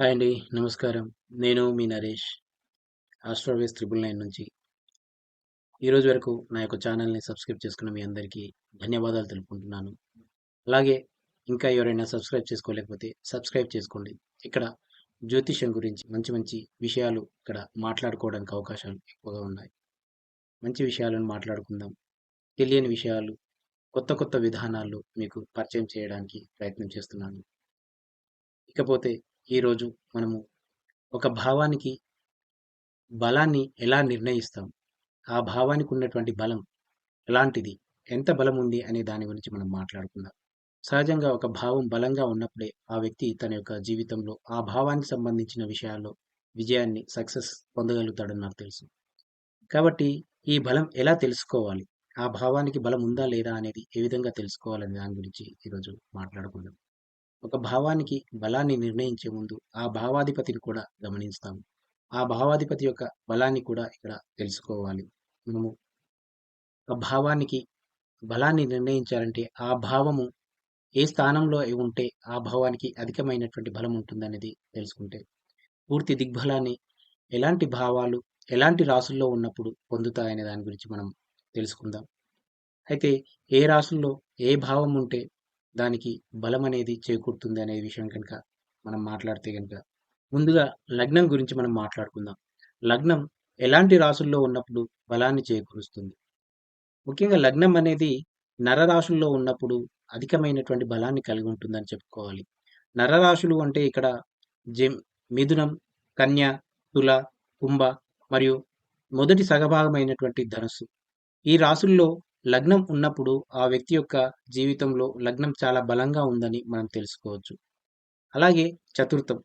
Hi అండి. నమస్కారం. నేను మీ నరేష్. ఆస్ట్రోవేస్ త్రిబుల్ నైన్ నుంచి. ఈరోజు వరకు నా యొక్క ఛానల్‌ని సబ్స్క్రైబ్ చేసుకున్న మీ అందరికీ ధన్యవాదాలు తెలుపుకుంటున్నాను. అలాగే ఇంకా ఎవరైనా సబ్స్క్రైబ్ చేసుకోలేకపోతే సబ్స్క్రైబ్ చేసుకోండి. ఇక్కడ జ్యోతిష్యం గురించి మంచి మంచి విషయాలు ఇక్కడ మాట్లాడుకోవడానికి అవకాశాలు ఎక్కువగా ఉన్నాయి. మంచి విషయాలను మాట్లాడుకుందాం. తెలియని విషయాలు, కొత్త కొత్త విధానాలు మీకు పరిచయం చేయడానికి ప్రయత్నం చేస్తున్నాను. ఇకపోతే ఈరోజు మనము ఒక భావానికి బలాన్ని ఎలా నిర్ణయిస్తాం? ఆ భావానికి ఉన్నటువంటి బలం ఎలాంటిది? ఎంత బలం ఉంది అనే దాని గురించి మనం మాట్లాడుకుందాం. సహజంగా ఒక భావం బలంగా ఉన్నప్పుడే ఆ వ్యక్తి తన యొక్క జీవితంలో ఆ భావానికి సంబంధించిన విషయాల్లో విజయాన్ని, సక్సెస్ పొందగలుగుతాడని నాకు తెలుసు. కాబట్టి ఈ బలం ఎలా తెలుసుకోవాలి? ఆ భావానికి బలం ఉందా? లేదా? అనేది ఏ విధంగా తెలుసుకోవాలనే దాని గురించి ఈరోజు మాట్లాడుకుందాం. ఒక భావానికి బలాన్ని నిర్ణయించే ముందు ఆ భావాధిపతిని కూడా గమనిస్తాము. ఆ భావాధిపతి యొక్క బలాన్ని కూడా ఇక్కడ తెలుసుకోవాలి. మనము ఒక భావానికి బలాన్ని నిర్ణయించాలంటే ఆ భావము ఏ స్థానంలో ఉంటే ఆ భావానికి అధికమైనటువంటి బలం ఉంటుందనేది తెలుసుకుంటే పూర్తి దిగ్బలాన్ని ఎలాంటి భావాలు, ఎలాంటి రాసుల్లో ఉన్నప్పుడు పొందుతాయనే దాని గురించి మనం తెలుసుకుందాం. అయితే ఏ రాసుల్లో ఏ భావం ఉంటే దానికి బలం అనేది చేకూరుతుంది అనే విషయం కనుక మనం మాట్లాడితే కనుక ముందుగా లగ్నం గురించి మనం మాట్లాడుకుందాం. లగ్నం ఎలాంటి రాసుల్లో ఉన్నప్పుడు బలాన్ని చేకూరుస్తుంది? ముఖ్యంగా లగ్నం అనేది నరరాశుల్లో ఉన్నప్పుడు అధికమైనటువంటి బలాన్ని కలిగి ఉంటుందని చెప్పుకోవాలి. నరరాశులు అంటే ఇక్కడ జెమ్ మిథునం, కన్య, తుల, కుంభ మరియు మొదటి సగభాగమైనటువంటి ధనుసు ఈ రాసుల్లో లగ్నం ఉన్నప్పుడు ఆ వ్యక్తి యొక్క జీవితంలో లగ్నం చాలా బలంగా ఉందని మనం తెలుసుకోవచ్చు. అలాగే చతుర్థం.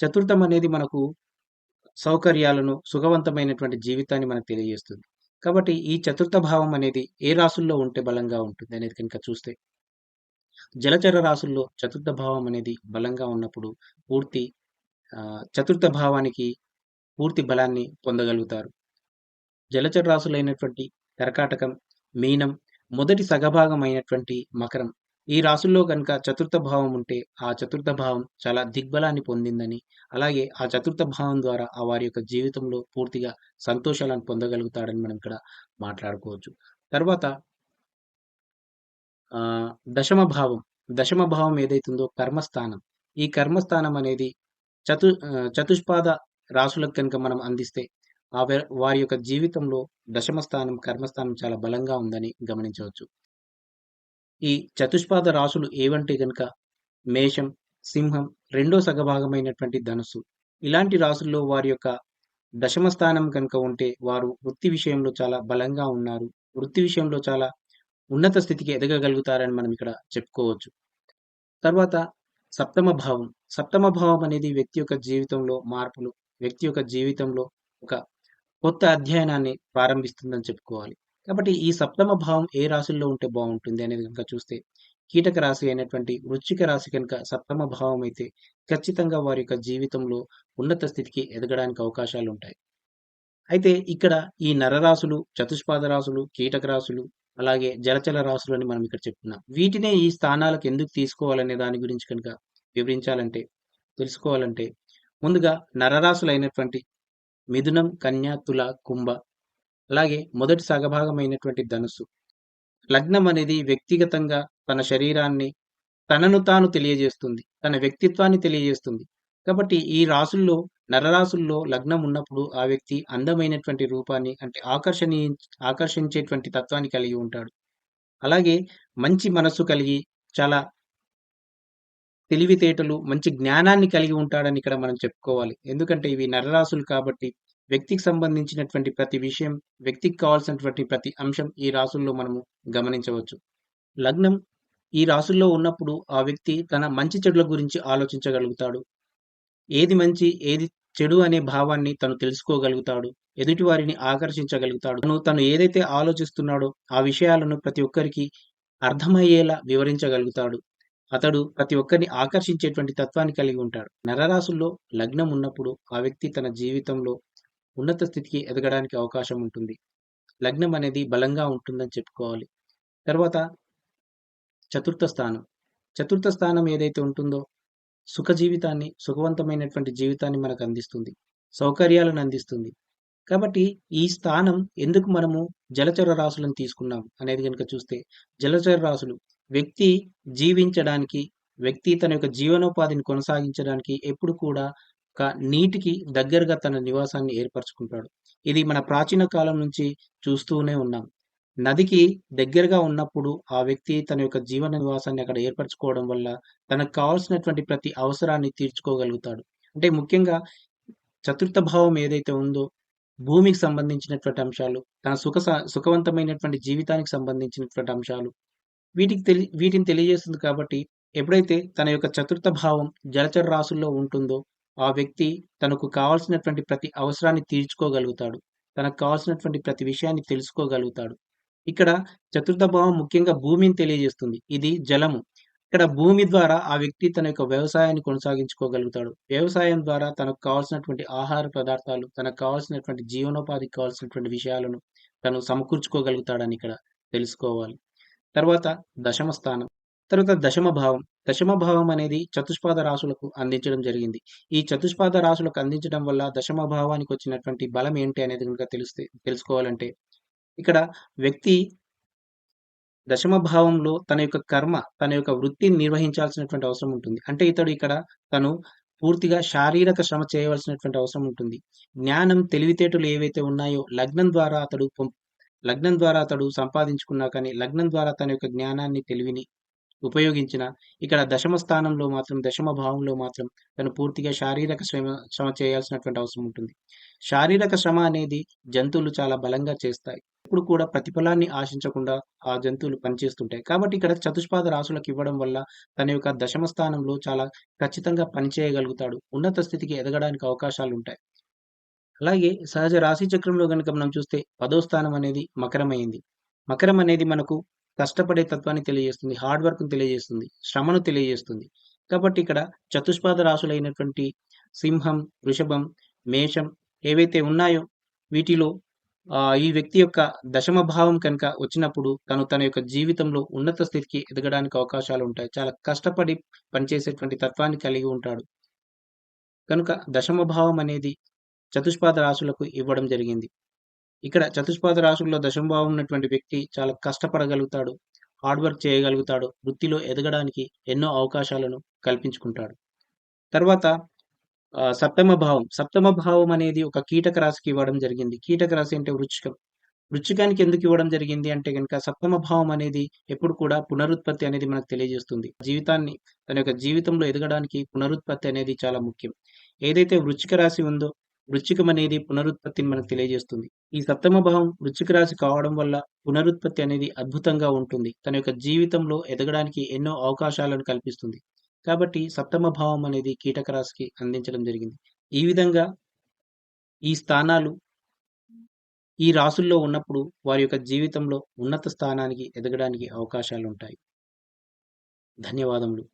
చతుర్థం అనేది మనకు సౌకర్యాలను, సుఖవంతమైనటువంటి జీవితాన్ని మనకు తెలియజేస్తుంది. కాబట్టి ఈ చతుర్థ భావం అనేది ఏ రాసుల్లో ఉంటే బలంగా ఉంటుంది అనేది కనుక చూస్తే జలచర రాసుల్లో చతుర్థ భావం అనేది బలంగా ఉన్నప్పుడు పూర్తి చతుర్థ భావానికి పూర్తి బలాన్ని పొందగలుగుతారు. జలచర రాసులైనటువంటి కర్కాటకం, మీనం, మొదటి సగభాగమైనటువంటి మకరం. ఈ రాసుల్లో కనుక చతుర్థ భావం ఉంటే ఆ చతుర్థ భావం చాలా దిగ్బలాన్ని పొందిందని, అలాగే ఆ చతుర్థ భావం ద్వారా ఆ వారి యొక్క జీవితంలో పూర్తిగా సంతోషాలను పొందగలుగుతాడని మనం ఇక్కడ మాట్లాడుకోవచ్చు. తర్వాత దశమ భావం. దశమ భావం ఏదైతుందో కర్మస్థానం. ఈ కర్మస్థానం అనేది చతు చతుష్పాద రాసులకు కనుక మనం అందిస్తే వారి యొక్క జీవితంలో దశమస్థానం కర్మస్థానం చాలా బలంగా ఉందని గమనించవచ్చు. ఈ చతుష్పాద రాసులు ఏవంటే గనుక మేషం, సింహం, రెండో సగభాగమైనటువంటి ధనుసు ఇలాంటి రాసుల్లో వారి యొక్క దశమ స్థానం కనుక ఉంటే వారు వృత్తి విషయంలో చాలా బలంగా ఉన్నారు. వృత్తి విషయంలో చాలా ఉన్నత స్థితికి ఎదగగలుగుతారని మనం ఇక్కడ చెప్పుకోవచ్చు. తర్వాత సప్తమ భావం. సప్తమ భావం అనేది వ్యక్తి యొక్క జీవితంలో మార్పులు, వ్యక్తి యొక్క జీవితంలో ఒక కొత్త అధ్యయనాన్ని ప్రారంభిస్తుందని చెప్పుకోవాలి. కాబట్టి ఈ సప్తమ భావం ఏ రాశుల్లో ఉంటే బాగుంటుంది అనేది కనుక చూస్తే కీటక రాశి అయినటువంటి వృచ్చిక రాశి కనుక సప్తమ భావం అయితే ఖచ్చితంగా వారి యొక్క జీవితంలో ఉన్నత స్థితికి ఎదగడానికి అవకాశాలు ఉంటాయి అయితే ఇక్కడ ఈ నరరాశులు, చతుష్పాద రాశులు, కీటక రాశులు, అలాగే జలచల రాశులు అని మనం ఇక్కడ చెప్తున్నాం వీటినే ఈ స్థానాలకు ఎందుకు తీసుకోవాలనే దాని గురించి కనుక వివరించాలంటే, తెలుసుకోవాలంటే ముందుగా నరరాశులైనటువంటి మిథునం, కన్యా తుల, కుంభ అలాగే మొదటి సగభాగమైనటువంటి ధనుస్సు. లగ్నం అనేది వ్యక్తిగతంగా తన శరీరాన్ని తనను తాను తెలియజేస్తుంది. తన వ్యక్తిత్వాన్ని తెలియజేస్తుంది. కాబట్టి ఈ రాసుల్లో నరరాశుల్లో లగ్నం ఉన్నప్పుడు ఆ వ్యక్తి అందమైనటువంటి రూపాన్ని అంటే ఆకర్షణీ ఆకర్షించేటువంటి తత్వాన్ని కలిగి ఉంటాడు. అలాగే మంచి మనస్సు కలిగి చాలా తెలివితేటలు, మంచి జ్ఞానాన్ని కలిగి ఉంటాడని ఇక్కడ మనం చెప్పుకోవాలి. ఎందుకంటే ఇవి నరరాశులు కాబట్టి వ్యక్తికి సంబంధించినటువంటి ప్రతి విషయం, వ్యక్తికి కావాల్సినటువంటి ప్రతి అంశం ఈ రాసుల్లో మనము గమనించవచ్చు. లగ్నం ఈ రాసుల్లో ఉన్నప్పుడు ఆ వ్యక్తి తన మంచి చెడుల గురించి ఆలోచించగలుగుతాడు. ఏది మంచి, ఏది చెడు అనే భావాన్ని తను తెలుసుకోగలుగుతాడు. ఎదుటి వారిని ఆకర్షించగలుగుతాడు. తను తను ఏదైతే ఆలోచిస్తున్నాడో ఆ విషయాలను ప్రతి ఒక్కరికి అర్థమయ్యేలా వివరించగలుగుతాడు. అతడు ప్రతి ఒక్కరిని ఆకర్షించేటువంటి తత్వాన్ని కలిగి ఉంటాడు. నరరాశుల్లో లగ్నం ఉన్నప్పుడు ఆ వ్యక్తి తన జీవితంలో ఉన్నత స్థితికి ఎదగడానికి అవకాశం ఉంటుంది. లగ్నం అనేది బలంగా ఉంటుందని చెప్పుకోవాలి. తర్వాత చతుర్థ స్థానం. చతుర్థ స్థానం ఏదైతే ఉంటుందో సుఖ జీవితాన్ని, సుఖవంతమైనటువంటి జీవితాన్ని మనకు అందిస్తుంది. సౌకర్యాలను అందిస్తుంది. కాబట్టి ఈ స్థానం ఎందుకు మనము జలచర రాశులను తీసుకున్నాం అనేది కనుక చూస్తే, జలచర రాశులు వ్యక్తి జీవించడానికి, వ్యక్తి తన యొక్క జీవనోపాధిని కొనసాగించడానికి ఎప్పుడు కూడా ఒక నీటికి దగ్గరగా తన నివాసాన్ని ఏర్పరచుకుంటాడు. ఇది మన ప్రాచీన కాలం నుంచి చూస్తూనే ఉన్నాం. నదికి దగ్గరగా ఉన్నప్పుడు ఆ వ్యక్తి తన యొక్క జీవన నివాసాన్ని అక్కడ ఏర్పరచుకోవడం వల్ల తనకు కావాల్సినటువంటి ప్రతి అవసరాన్ని తీర్చుకోగలుగుతాడు. అంటే ముఖ్యంగా చతుర్థ భావం ఏదైతే ఉందో భూమికి సంబంధించినటువంటి అంశాలు, తన సుఖ సుఖవంతమైనటువంటి జీవితానికి సంబంధించినటువంటి అంశాలు వీటికి తెలి వీటిని తెలియజేస్తుంది కాబట్టి ఎప్పుడైతే తన యొక్క చతుర్థ భావం జలచర రాశుల్లో ఉంటుందో ఆ వ్యక్తి తనకు కావాల్సినటువంటి ప్రతి అవసరాన్ని తీర్చుకోగలుగుతాడు. తనకు కావాల్సినటువంటి ప్రతి విషయాన్ని తెలుసుకోగలుగుతాడు. ఇక్కడ చతుర్థ భావం ముఖ్యంగా భూమిని తెలియజేస్తుంది. ఇది జలము. ఇక్కడ భూమి ద్వారా ఆ వ్యక్తి తన యొక్క వ్యవసాయాన్ని కొనసాగించుకోగలుగుతాడు. వ్యవసాయం ద్వారా తనకు కావాల్సినటువంటి ఆహార పదార్థాలు, తనకు కావాల్సినటువంటి జీవనోపాధికి కావాల్సినటువంటి విషయాలను తను సమకూర్చుకోగలుగుతాడని ఇక్కడ తెలుసుకోవాలి. తర్వాత దశమ స్థానం. తర్వాత దశమ భావం. దశమ భావం అనేది చతుష్పాద రాశులకు అందించడం జరిగింది. ఈ చతుష్పాద రాశులకు అందించడం వల్ల దశమ భావానికి వచ్చినటువంటి బలం ఏంటి అనేది కనుక తెలిస్తే తెలుసుకోవాలంటే ఇక్కడ వ్యక్తి దశమ భావంలో తన యొక్క కర్మ, తన యొక్క వృత్తిని నిర్వహించాల్సినటువంటి అవసరం ఉంటుంది. అంటే ఇతడు ఇక్కడ తను పూర్తిగా శారీరక శ్రమ చేయవలసినటువంటి అవసరం ఉంటుంది. జ్ఞానం, తెలివితేటలు ఏవైతే ఉన్నాయో లగ్నం ద్వారా అతడు లగ్నం ద్వారా అతడు సంపాదించుకున్నా కానీ, లగ్నం ద్వారా తన యొక్క జ్ఞానాన్ని, తెలివిని ఉపయోగించిన ఇక్కడ దశమ స్థానంలో మాత్రం, దశమ భావంలో మాత్రం తను పూర్తిగా శారీరక శ్రమ శ్రమ చేయాల్సినటువంటి అవసరం ఉంటుంది. శారీరక శ్రమ అనేది జంతువులు చాలా బలంగా చేస్తాయి. ఇప్పుడు కూడా ప్రతిఫలాన్ని ఆశించకుండా ఆ జంతువులు పనిచేస్తుంటాయి. కాబట్టి ఇక్కడ చతుష్పాద రాసులకు ఇవ్వడం వల్ల తన యొక్క దశమ స్థానంలో చాలా ఖచ్చితంగా పనిచేయగలుగుతాడు. ఉన్నత స్థితికి ఎదగడానికి అవకాశాలు ఉంటాయి అలాగే సహజ రాశి చక్రంలో కనుక మనం చూస్తే పదో స్థానం అనేది మకరమైంది మకరం అనేది మనకు కష్టపడే తత్వాన్ని తెలియజేస్తుంది. హార్డ్ వర్క్‌ని తెలియజేస్తుంది. శ్రమను తెలియజేస్తుంది. కాబట్టి ఇక్కడ చతుష్పాద రాశులైనటువంటి సింహం, వృషభం, మేషం ఏవైతే ఉన్నాయో వీటిలో ఈ వ్యక్తి యొక్క దశమ భావం కనుక వచ్చినప్పుడు తను తన యొక్క జీవితంలో ఉన్నత స్థితికి ఎదగడానికి అవకాశాలు ఉంటాయి చాలా కష్టపడి పనిచేసేటువంటి తత్వాన్ని కలిగి ఉంటాడు. కనుక దశమ భావం అనేది చతుష్పాద రాశులకు ఇవ్వడం జరిగింది. ఇక్కడ చతుష్పాద రాశుల్లో దశంభావం ఉన్నటువంటి వ్యక్తి చాలా కష్టపడగలుగుతాడు. హార్డ్ వర్క్ చేయగలుగుతాడు. వృత్తిలో ఎదగడానికి ఎన్నో అవకాశాలను కల్పించుకుంటాడు. తర్వాత సప్తమ భావం. సప్తమ భావం అనేది ఒక కీటక రాశికి ఇవ్వడం జరిగింది. కీటక రాశి అంటే వృచ్చికం వృచ్చికానికి ఎందుకు ఇవ్వడం జరిగింది అంటే కనుక సప్తమ భావం అనేది ఎప్పుడు కూడా పునరుత్పత్తి అనేది మనకు తెలియజేస్తుంది. జీవితాన్ని తన యొక్క జీవితంలో ఎదగడానికి పునరుత్పత్తి అనేది చాలా ముఖ్యం. ఏదైతే వృచ్చిక రాశి ఉందో వృచ్చికం అనేది పునరుత్పత్తిని మనకు తెలియజేస్తుంది. ఈ సప్తమ భావం వృచ్చిక రాశి కావడం వల్ల పునరుత్పత్తి అనేది అద్భుతంగా ఉంటుంది. తన యొక్క జీవితంలో ఎదగడానికి ఎన్నో అవకాశాలను కల్పిస్తుంది. కాబట్టి సప్తమ భావం అనేది కీటక రాశికి అందించడం జరిగింది. ఈ విధంగా ఈ స్థానాలు ఈ రాశుల్లో ఉన్నప్పుడు వారి యొక్క జీవితంలో ఉన్నత స్థానానికి ఎదగడానికి అవకాశాలు ఉంటాయి ధన్యవాదములు.